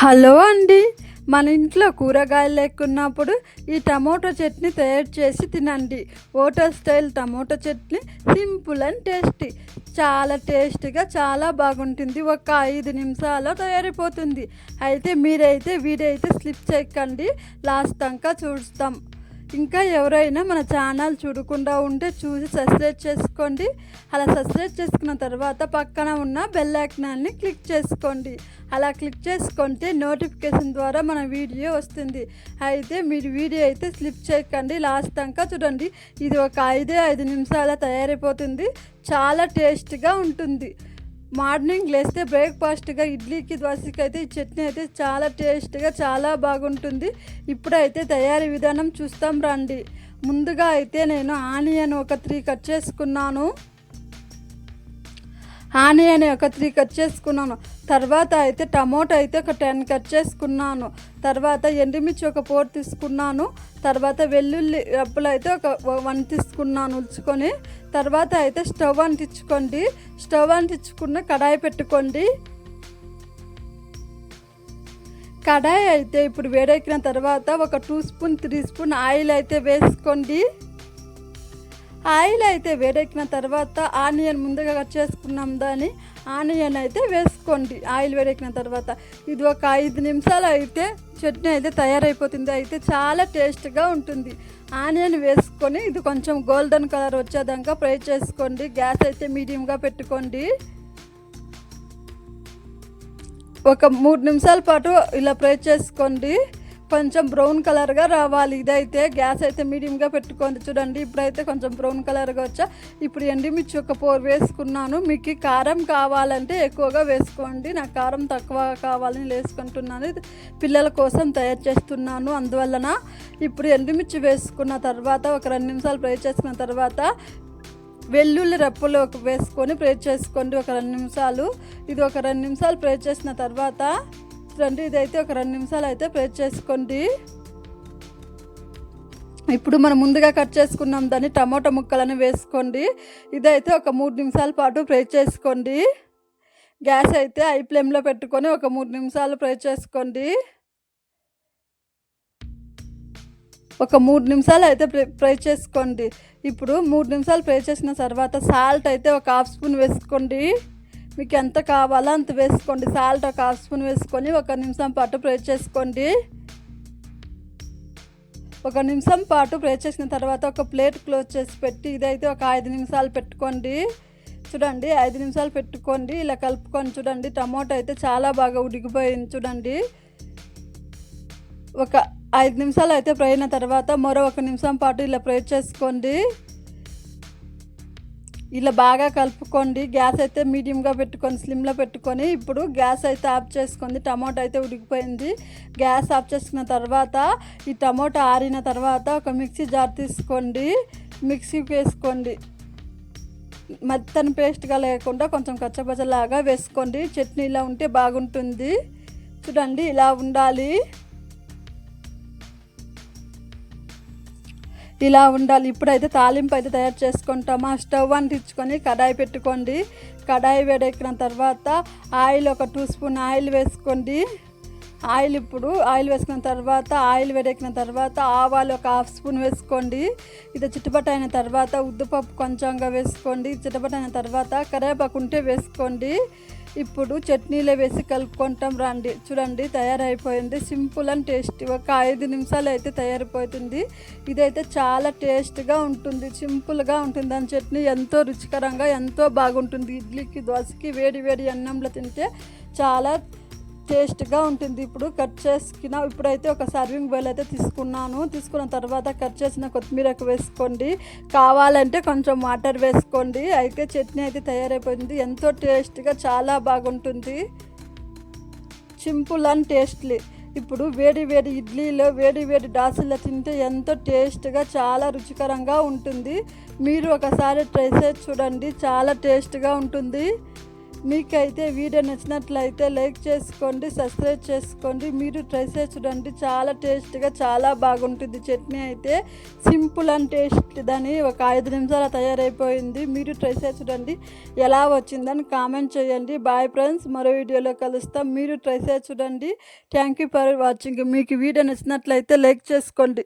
Hello అండి. మన ఇంట్లో కూరగాయలు లేకున్నప్పుడు ఈ టమోటో చట్నీ తయారు చేసి తినండి. Hotel style tomato chutney simple and tasty. చాలా టేస్టీగా చాలా బాగుంటుంది. ఒక ఐదు నిమిషాల్లో తయారైపోతుంది. అయితే మీరైతే వీడైతే స్లిప్ చేయకండి. లాస్ట్ దాకా చూస్తాం. ఇంకా ఎవరైనా మన ఛానల్ చూడకుండా ఉంటే చూసి సబ్స్క్రైబ్ చేసుకోండి. అలా సబ్స్క్రైబ్ చేసుకున్న తర్వాత పక్కన ఉన్న బెల్ ఐకనాన్ని క్లిక్ చేసుకోండి. అలా క్లిక్ చేసుకుంటే నోటిఫికేషన్ ద్వారా మన వీడియో వస్తుంది. అయితే మీరు వీడియో అయితే స్లిప్ చేయకండి లాస్ట్ దాకా చూడండి. ఇది ఒక ఐదే ఐదు నిమిషాల తయారైపోతుంది. చాలా టేస్ట్గా ఉంటుంది. మార్నింగ్ లేస్తే బ్రేక్ఫాస్ట్గా ఇడ్లీకి దోశకి అయితే ఈ చట్నీ అయితే చాలా టేస్ట్గా చాలా బాగుంటుంది. ఇప్పుడైతే తయారీ విధానం చూస్తాం రండి. ముందుగా అయితే నేను ఆనియన్ ఒక త్రీ కట్ చేసుకున్నాను. ఆనియన్ ఒక త్రీ కట్ చేసుకున్నాను. తర్వాత అయితే టమోటా అయితే ఒక టెన్ కట్ చేసుకున్నాను. తర్వాత ఎండుమిర్చి ఒక ఫోర్ తీసుకున్నాను. తర్వాత వెల్లుల్లి రబ్బులు అయితే ఒక వన్ తీసుకున్నాను ఉంచుకొని. తర్వాత అయితే స్టవ్ అంటించుకోండి. స్టవ్ అంటించుకున్న కడాయి పెట్టుకోండి. కడాయి అయితే ఇప్పుడు వేడెక్కిన తర్వాత ఒక two spoon three spoon oil అయితే వేసుకోండి. ఆయిల్ అయితే వేడెక్కిన తర్వాత ఆనియన్ ముందుగా కట్ చేసుకున్నాం దాన్ని. ఆనియన్ అయితే వేసుకోండి. ఆయిల్ వేడెక్కిన తర్వాత ఇది ఒక ఐదు నిమిషాలు అయితే చట్నీ అయితే తయారైపోతుంది. అయితే చాలా టేస్ట్గా ఉంటుంది. ఆనియన్ వేసుకొని ఇది కొంచెం గోల్డెన్ కలర్ వచ్చేదాకా ఫ్రై చేసుకోండి. గ్యాస్ అయితే మీడియంగా పెట్టుకోండి. ఒక మూడు నిమిషాల పాటు ఇలా ఫ్రై చేసుకోండి. కొంచెం బ్రౌన్ కలర్గా రావాలి. ఇదైతే గ్యాస్ అయితే మీడియంగా పెట్టుకోండి. చూడండి ఇప్పుడైతే కొంచెం బ్రౌన్ కలర్గా వచ్చా. ఇప్పుడు ఎండిమిర్చి ఒక ఫోర్ వేసుకున్నాను. మీకు కారం కావాలంటే ఎక్కువగా వేసుకోండి. నాకు కారం తక్కువ కావాలని వేసుకుంటున్నాను పిల్లల కోసం తయారు చేస్తున్నాను. అందువలన ఇప్పుడు ఎండుమిర్చి వేసుకున్న తర్వాత ఒక రెండు నిమిషాలు ఫ్రై చేసుకున్న తర్వాత వెల్లుల్లి రెప్పలు వేసుకొని ఫ్రై చేసుకోండి. ఒక రెండు నిమిషాలు. ఇది ఒక రెండు నిమిషాలు ఫ్రై చేసిన తర్వాత చూడండి ఇదైతే ఒక రెండు నిమిషాలు అయితే ఫ్రై చేసుకోండి. ఇప్పుడు మనం ముందుగా కట్ చేసుకున్నాం దాన్ని టమాటా ముక్కలను వేసుకోండి. ఇదైతే ఒక మూడు నిమిషాల పాటు ఫ్రై చేసుకోండి. గ్యాస్ అయితే ఐ ఫ్లేమ్లో పెట్టుకొని ఒక మూడు నిమిషాలు ఫ్రై చేసుకోండి. ఒక మూడు నిమిషాలు అయితే ఫ్రై చేసుకోండి. ఇప్పుడు మూడు నిమిషాలు ఫ్రై చేసిన తర్వాత సాల్ట్ అయితే ఒక హాఫ్ స్పూన్ వేసుకోండి. మీకు ఎంత కావాలో అంత వేసుకోండి. సాల్ట్ ఒక హాఫ్ స్పూన్ వేసుకొని ఒక నిమిషం పాటు ఫ్రై చేసుకోండి. ఒక నిమిషం పాటు ఫ్రై చేసిన తర్వాత ఒక ప్లేట్ క్లోజ్ చేసి పెట్టి ఇదైతే ఒక ఐదు నిమిషాలు పెట్టుకోండి. చూడండి ఐదు నిమిషాలు పెట్టుకోండి. ఇలా కలుపుకొని చూడండి టమాటో అయితే చాలా బాగా ఉడికిపోయింది చూడండి. ఒక ఐదు నిమిషాలు అయితే ఫ్రై అయిన తర్వాత మరో ఒక నిమిషం పాటు ఇలా ఫ్రై చేసుకోండి. ఇలా బాగా కలుపుకోండి. గ్యాస్ అయితే మీడియంగా పెట్టుకొని స్లిమ్లో పెట్టుకొని ఇప్పుడు గ్యాస్ అయితే ఆఫ్ చేసుకోండి టమాటో అయితే ఉడికిపోయింది. గ్యాస్ ఆఫ్ చేసుకున్న తర్వాత ఈ టమాటో ఆరిన తర్వాత ఒక మిక్సీ జార్ తీసుకోండి. మిక్సీకి వేసుకోండి. మెత్తని పేస్ట్గా లేకుండా కొంచెం కచ్చపచ్చలాగా వేసుకోండి. చట్నీ ఇలా ఉంటే బాగుంటుంది. చూడండి ఇలా ఉండాలి. ఇలా ఉండాలి. ఇప్పుడైతే తాలింపు అయితే తయారు చేసుకుంటామా. స్టవ్ అంటించుకొని కడాయి పెట్టుకోండి. కడాయి వేడెక్కిన తర్వాత ఆయిల్ ఒక టూ స్పూన్ ఆయిల్ వేసుకోండి. ఆయిల్ ఇప్పుడు ఆయిల్ వేసుకున్న తర్వాత ఆయిల్ వేడెక్కిన తర్వాత ఆవాలు ఒక హాఫ్ స్పూన్ వేసుకోండి. ఇది చిట్టుపట్టు అయిన తర్వాత ఉద్దుపప్పు కొంచెంగా వేసుకోండి. చిట్టుపట్టు అయిన తర్వాత కరేపాకు ఉంటే వేసుకోండి. ఇప్పుడు చట్నీలో వేసి కలుపుకుంటాం రండి. చూడండి తయారైపోయింది. Simple and tasty. ఒక ఐదు నిమిషాలు అయితే తయారైపోతుంది. ఇదైతే చాలా టేస్ట్గా ఉంటుంది. సింపుల్గా ఉంటుంది. దాని చట్నీ ఎంతో రుచికరంగా ఎంతో బాగుంటుంది. ఇడ్లీకి దోశకి వేడి వేడి అన్నంలో తింటే చాలా టేస్ట్గా ఉంటుంది. ఇప్పుడు కట్ చేసుకున్న. ఇప్పుడైతే ఒక సర్వింగ్ బౌల్ అయితే తీసుకున్నాను. తీసుకున్న తర్వాత కట్ చేసిన కొత్తిమీరకు వేసుకోండి. కావాలంటే కొంచెం వాటర్ వేసుకోండి. అయితే చట్నీ అయితే తయారైపోయింది. ఎంతో టేస్ట్గా చాలా బాగుంటుంది. Simple and tasty. ఇప్పుడు వేడి వేడి ఇడ్లీలో వేడి వేడి డాసుల్లో తింటే ఎంతో టేస్ట్గా చాలా రుచికరంగా ఉంటుంది. మీరు ఒకసారి ట్రై చేసి చూడండి. చాలా టేస్ట్గా ఉంటుంది. మీకైతే వీడియో నచ్చినట్లయితే లైక్ చేసుకోండి సబ్స్క్రైబ్ చేసుకోండి. మీరు ట్రై చేసి చూడండి. చాలా టేస్ట్గా చాలా బాగుంటుంది. చట్నీ అయితే సింపుల్ అండ్ టేస్ట్ దాని ఒక ఐదు నిమిషాలు తయారైపోయింది. మీరు ట్రై చేసి చూడండి. ఎలా వచ్చిందని కామెంట్ చేయండి. బాయ్ ఫ్రెండ్స్ మరో వీడియోలో కలుస్తాం. మీరు ట్రై చేసి చూడండి. థ్యాంక్ యూ ఫర్ వాచింగ్ మీకు వీడియో నచ్చినట్లయితే లైక్ చేసుకోండి.